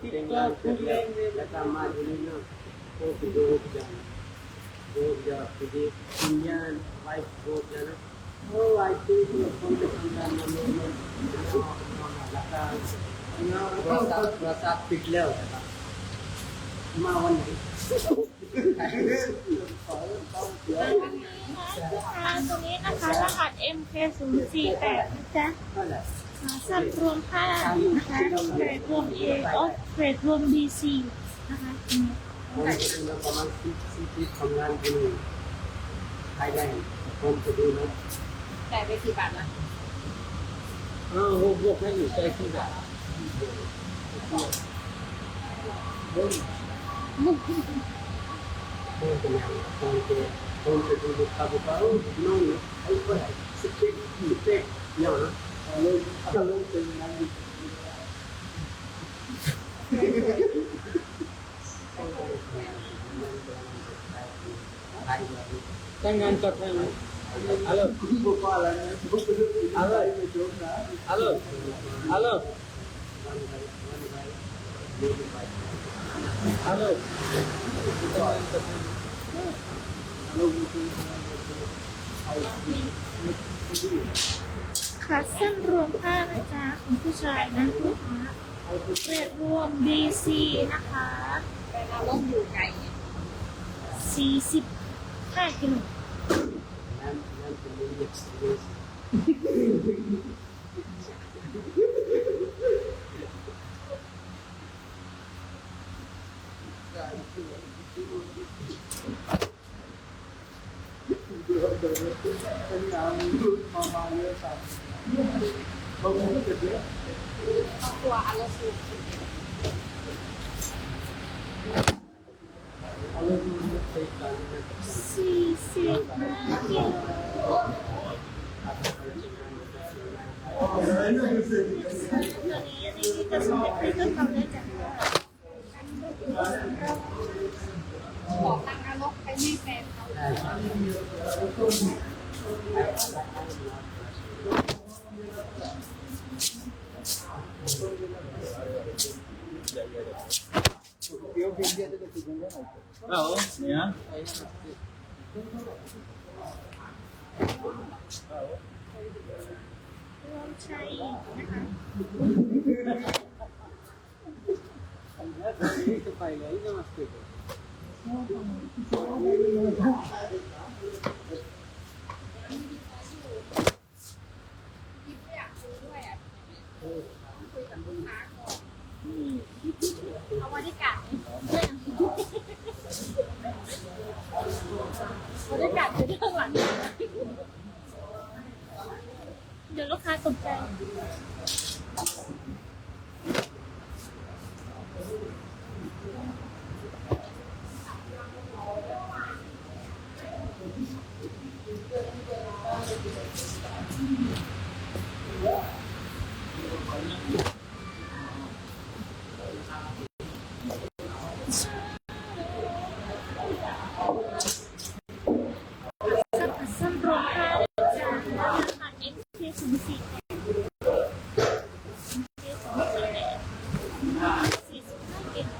tinggal kerja datang maju ni oh tidur jalan oh ya pergi pinjam wife go jalan oh I think you come to pinjam nama datang rasa rasa piklau mawan ni ตรงนี้นะคะรหัส MK048 นะจ๊ะ Mana? สับรวมค่าที่นะคะเกรดรวม A ออฟเกรดรวม B C นะคะแผมเป็นประมาณที่ที่ทำงานเป็นไทยแลนด์ผมจะดูนะแต่ไปกี่บาทละเออพวกนั้นอยู่ใกล้ที่บาทเฮ้ยผมจะยังผมจะผมจะดูบุคคลบุคคลนู่นไอ้คนสิบเจ็ดยี่สิบเนี่ยนะ Tangan tangan. Halo. Halo. Halo. Halo. Halo. Halo. ค่ะเส้นรวมค่านะจ๊ะของผู้ชายนะลูกค้าเกรดรวม BC นะคะแต่เราต้องอยู่ไกลไง45กิโล Nan nan pemilih experience. ครอบครัวอันละสูง Kalau dulu saya tanya 45กิโลตัวนี้อันนี้จะสำเร็จให้ก็ ทำได้จาก บอกนางนรกไปให้แฟนเขา Oh, ya. รวมใช้นะคะ itu paling ini mas itu. คิดไม่อยากด้วยอะคุยกับลูกค้าก่อนเอา บรรยากาศคือเรื่องหลัง เดี๋ยวลูกค้าสนใจ สับสัมรวมค่าด้วยจ้ารหัส XK ศูนย์สี่แปด XK ศูนย์สี่แปดสี่สิบห้ากิโล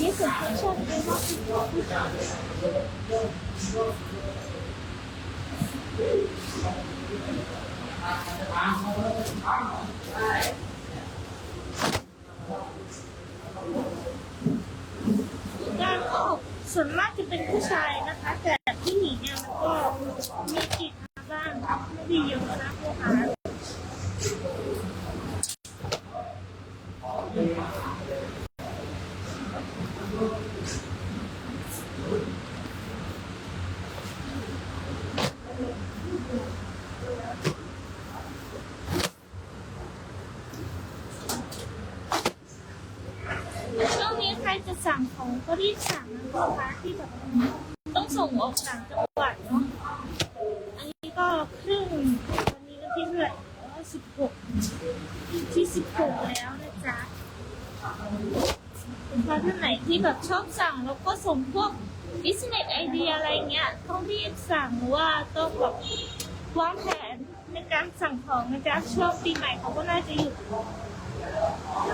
นี่สุดที่ชอบเลยว่าคุณพ่อผู้ชาย การออก ส่วนมากจะเป็นผู้ชายนะคะแต่ผู้หญิงเนี่ยมันก็มีกิจมาบ้างไม่ได้เยอะนะพวกค้า ช่วงนี้ใค รจะสั่งของก็รีบสั่งนะลูกค้าที่แบบต้องส่งออกต่างจังหวัดเนาะ อันนี้ก็ครึ่งวันนี้ก็ที่เท่าไหร่สิบหกที่สิบหกแล้วนะจ๊ะลูกค้าท่านไหนที่แบบชอบสั่งแล้วก็ส่งพวก business idea อะไรเงี้ย ต้องรีบสั่งหรือว่าต้องแบบวางแผนในการสั่งของนะจ๊ะช่วงปีใหม่เขาก็น่าจะหยุด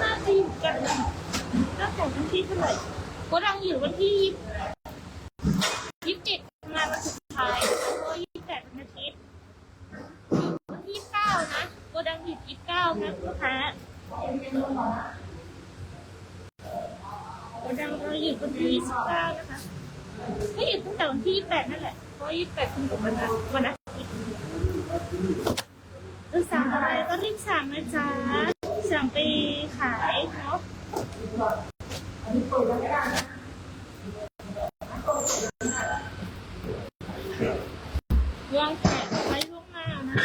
น่าจะหยุดกัน ตั้งแต่วันที่เท่าไหร่ก็ดังอยู่วันที่ยี่สิบเจ็ดงานวันสุดท้ายแล้วก็ยี่สิบแปดวันอาทิตย์วันที่เก้านะโกดังหยุดยี่สิบเก้านะลูกค้าโกดังเราหยุดวันที่ยี่สิบเก้านะคะก็หยุดตั้งแต่วันที่ยี่สิบแปดนั่นแหละเพราะยี่สิบแปดเป็นวันอวันอาทิตย์จะสั่งอะไรก็รีบสั่งนะจ๊ะสั่งไปขายเนาะ อันนี้เปิดแล้ก็ได้นะางแผนไว้ล่วงหน้านะ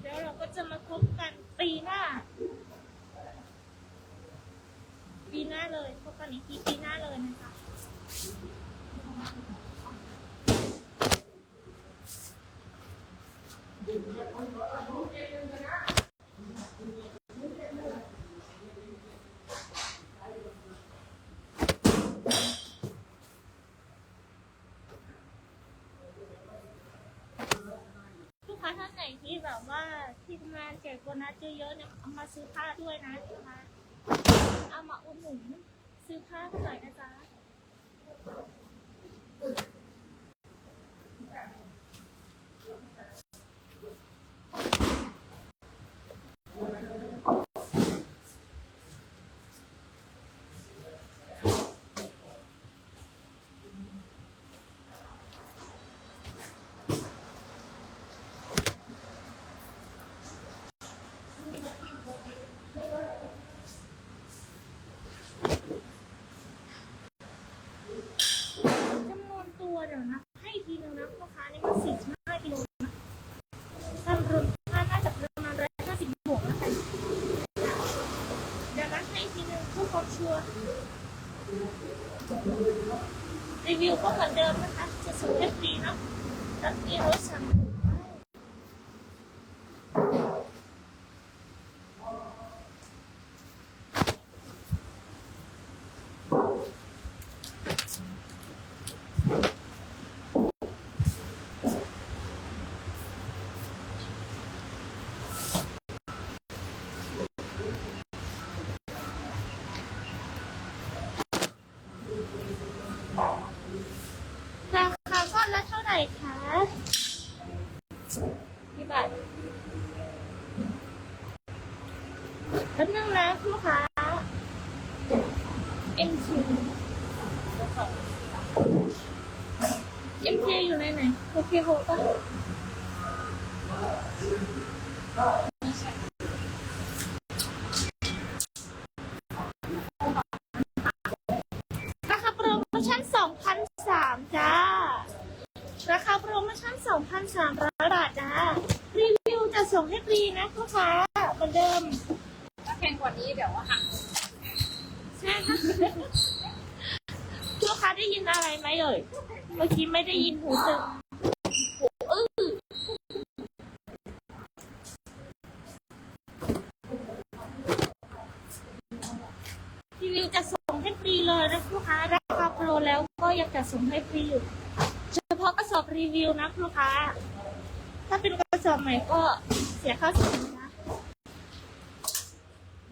เดี๋ยวเราก็จะมาพบกันปีหน้า ปีหน้าเลยพบกันอีกทีปีหน้าเลยนะคะ ถ้าท่านไหนที่แบบว่าที่ทำงานแจกโบนัสเยอะๆเนี่ยเอามาซื้อผ้าด้วยนะนะคะเอามาอุดหนุนซื้อผ้าให้หน่อยนะจ๊ะ จำนวนตัวเดี๋ยวนะ ให้อีกทีนึงนะลูกค้านี่มันสี่สิบห้ากิโลนะถ้ารวมค่าน่าจะประมาณร้อยห้าสิบบวกแล้วกันเดี๋ยวนะให้อีกทีนึงเพื่อความชัวร์รีวิวก็เหมือนเดิมนะคะ จะส่งให้ฟรีเนาะแล้วมีรถสั่งราคาก้อนละเท่าไหร่คะกี่บาทแป๊บนึงนะลูกค้า MQ MK อยู่ในไหนโอเคโหป่ะราคาโปรโม ชั่น2,003จ้า ราคาโปรโมชั่น2,300 บาทจ้ารีวิวจะส่งให้ฟรีนะลูกค้าเหมือนเดิม ถ้าแพงกว่านี้เดี๋ยวว่าหักใช่ค่ะลูกค้าได้ยินอะไรไหมเอ่ย เมื่อกี้ไม่ได้ยินหูตึงหูอื้อรีวิวจะส่งให้ฟรีเลยนะลูกค้าราคาโปรแล้วก็ ยังจะส่งให้ฟรีอยู่เฉพาะกระสอบรีวิวนะลูกค้า ถ้าเป็นกระสอบใหม่ก็เสียค่าส่งนะ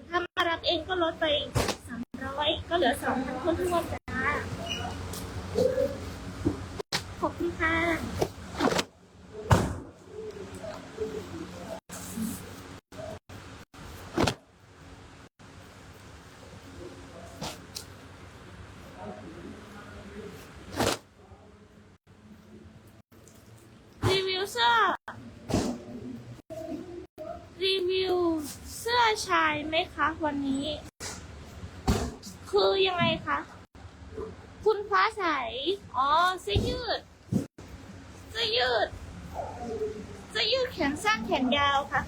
ถ้ามารับเองก็ลดไปสามร้อยก็เหลือสองพันคนทั่วๆจ้าขอบคุณค่ะ รีวิวเสื้อ รี วิวเสื้อชายไหมคะวันนี้ คือยังไงคะ คุณฟ้าใส อ๋อเสื้อยืด เสื้อยืด เสื้อยืดแขนสั้นแขนยาวค่ะ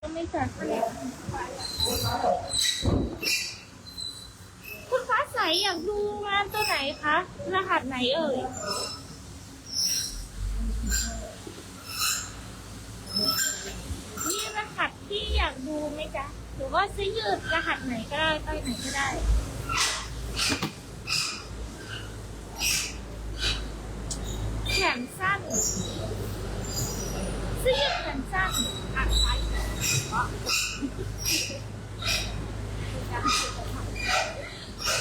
ก็ไม่จัดเลยคุณฟ้าใสอยากดูงานตัวไหนคะ รหัสไหนเอ่ย มีรหัสที่อยากดูไหมจ๊ะ หรือว่าเสื้อยืดรหัสไหนก็ได้ไปไหนก็ได้แขนสั้นเสื้อยืดแขนสั้นอะไซส์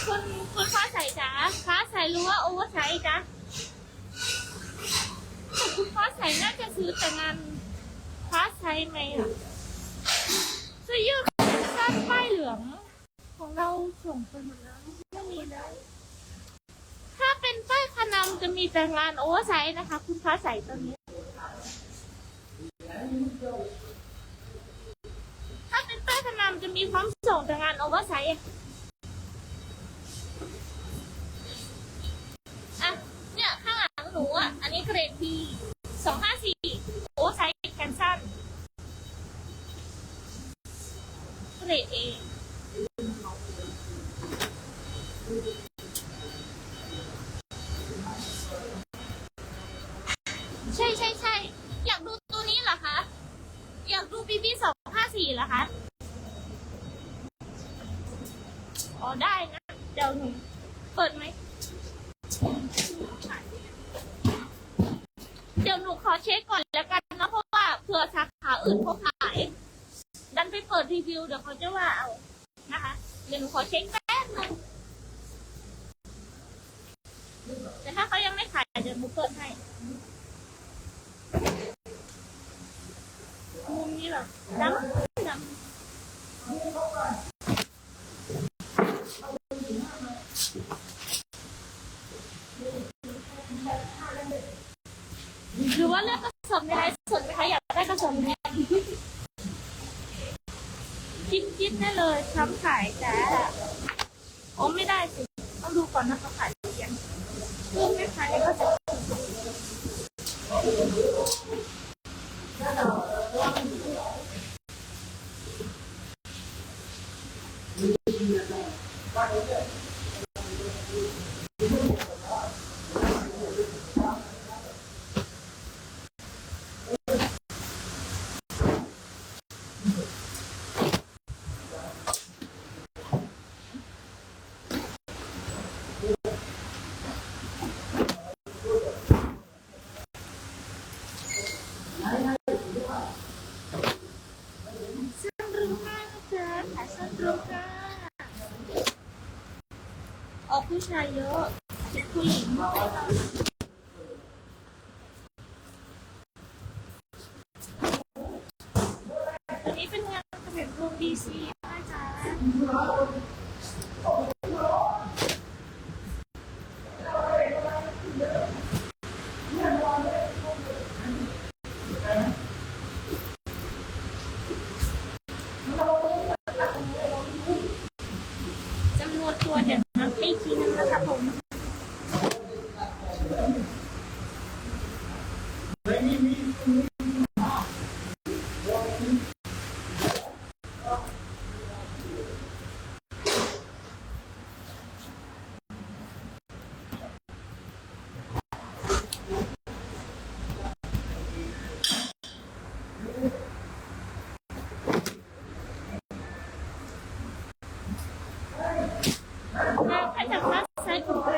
คุณคุณฟ้าใสจ๋าฟ้าใสรู้ว่าโอเวอร์ไซส์จ๊ะแต่คุณฟ้าใสน่าจะซื้อแต่งาน ฟ้าใสไหมอะเสื้อยืดสั้นป้ายเหลือง ของเราส่งไปหมดแล้วไม่มีแล้วถ้าเป็นป้ายคานำจะมีแต่งานโอเวอร์ไซส์นะคะ คุณฟ้าใสตอนนี้ ถ้าเป็นป้ายคานำจะมีพร้อมส่งแต่งานโอเวอร์ไซส์อะเนี่ยข้างหลังหนูอะ อันนี้เกรด B สองห้าสี่โอเวอร์ไซส์แขนสั้น เกรด A ใช่ใช่ใช่อยากดูตัวนี้เหรอคะ อยากดูบีบีสองห้าสี่เหรอคะ อ๋อได้นะ เดี๋ยวหนูเปิดไหม เดี๋ยวหนูขอเช็คก่อนแล้วกันนะเพราะว่าเผื่อสาขาอื่นเขาขาย ดันไปเปิดรี วิวเดี๋ยวเขาจะว่าเอานะคะเดี๋ยวหนูขอเช็คแป๊บนึงแต่ถ้าเขายังไม่ขายเดี๋ยวหนูเปิดให้มุมนี้เหรอดำดำหรือว่าเลือกกระสอบในไลฟ์สดไหมคะอยากได้กระสอบไหมจิ้มจิ้มได้ เลยทำขายจ้าโอ้ไม่ได้สิ ต้องดูก่อนนะเขาขายหรือยังเพิ่มไม่ขายก็จะ สั้นรึค่ะนะจ๊ะขายสั้นรึค่ะออก ผู้ชายเยอะติดผู้หญิงน้อยอันนี้เป็นงานเบียบรวมดีซีนะจ๊ะจำนวนตัวเดี๋ยวนับให้อีกทีนึงนะคะผม ถ้าจากด้านซ้ายของตัว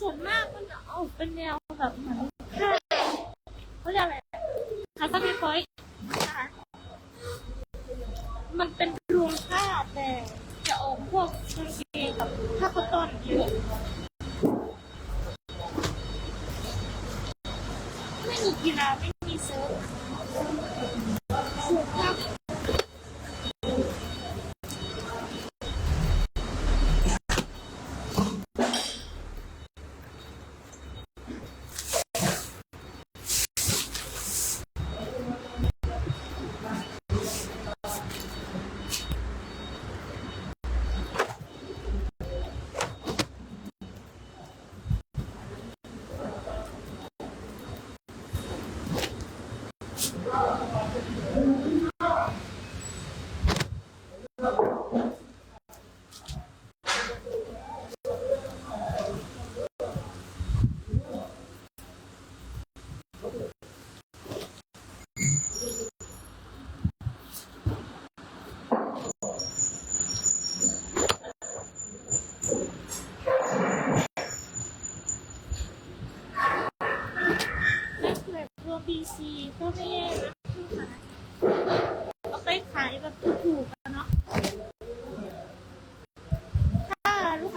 ส่วนมากมันจะออกเป็นแนวแบบเหมือนค่าเขาเรียกอะไรคาสเมฟอยนะคะมันเป็นรวมค่าแต่จะออกพวกกางเกงกับผ้าคอตตอนเยอะ ไม่มีกีฬาไม่มีเซิร์ฟสูงมาก เ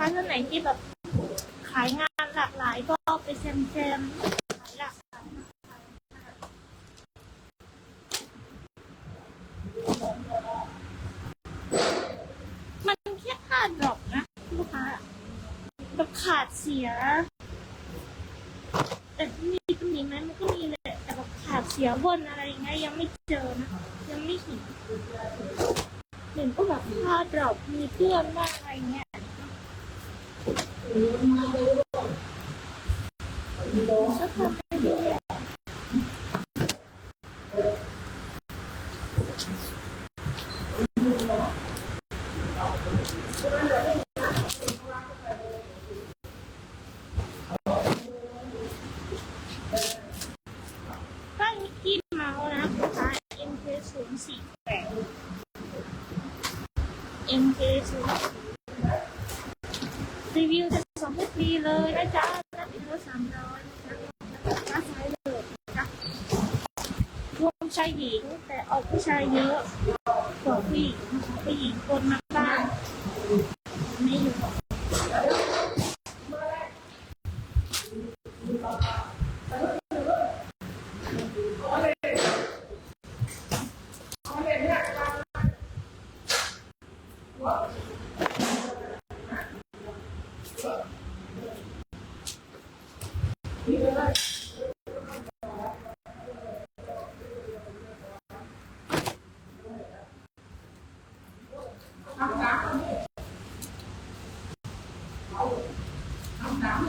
านไหนที่แบบขายงานหลากหลายก็ไปแซมแซมขายหลากหลายมันแค่ขาดดอปนะลูกค้าแบบขาดเสีย แต่มีตรงนี้ไหมมันก็มีแหละแต่แบบขาดเสียวนอะไรอย่างเงี้ยยังไม่เจอนะยังไม่เห็นเห็นก็แบบค่าดรอปมีเพื่อนบ้างอะไรเงี้ย ก็ทำไปเรื่อยๆก็มิกกี้เมาส์นะลูกค้า MK ศูนย์สี่แปด MK ศูนย์รีวิวจะสองปีเลยนะจ๊ะรับอีกแล้วสามร้อยนะซ้ายเลยนะรวมชายหญิงแต่ออกผู้ชายเยอะกว่า ผู้หญิงคะผู้หญิงคนมาบ้าน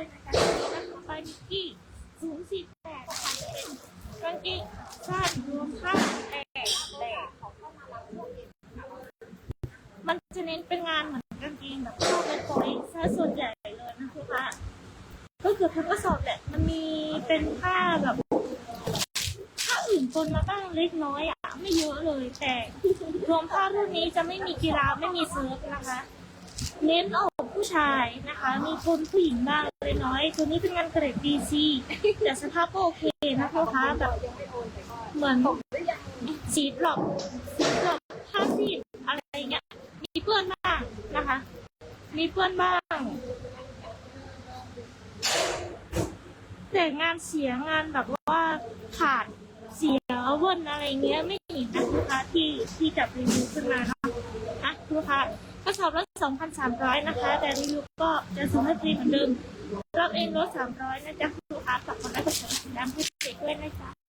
ฝากไว้ด้วยนะจ๊ะแล้วต่อไปนิกกี้ศูนย์สี่แปดค่ะเป็นกางเกงสั้นรวมผ้าแต่แต่มันจะเน้นเป็นงานเหมือนกางเกงแบบเข้าไปปล่อยซะส่วนใหญ่เลยนะลูกค้าก็คือทั้งกระสอบแหละมันมีเป็นผ้าแบบผ้าอื่นปนมาบ้างเล็กน้อยอะไม่เยอะเลยแต่รวมผ้ารุ่นนี้จะไม่มีกีฬาไม่มีเซิร์ฟนะคะ เน้นออกผู้ชายนะคะ มีคนผู้หญิงบ้าง นี้เป็นงานเกรดดีซีแต่สภาพก็โอเคนะพ่อค้าแบบเหมือนสีดรอปสีดรอปผ้าซีดอะไรเงี้ย มีเพื่อนบ้างนะคะ มีเพื่อนบ้าง แต่งานเสียงานแบบว่าขาดเสียเว่นอะไรเงี้ยไม่เห็นนะลูกค้าที่ที่จับรีวิวขึ้นมานะนะลูกค้า กระสอบละ2,300นะคะ แต่รีวิวก็จะส่งให้ฟรีเหมือนเดิมรอบเองลด300นะจ๊ะลูกค้าฝากกดไลค์กดแชร์กดติดตาให้เด็กด้วยนะจ๊ะ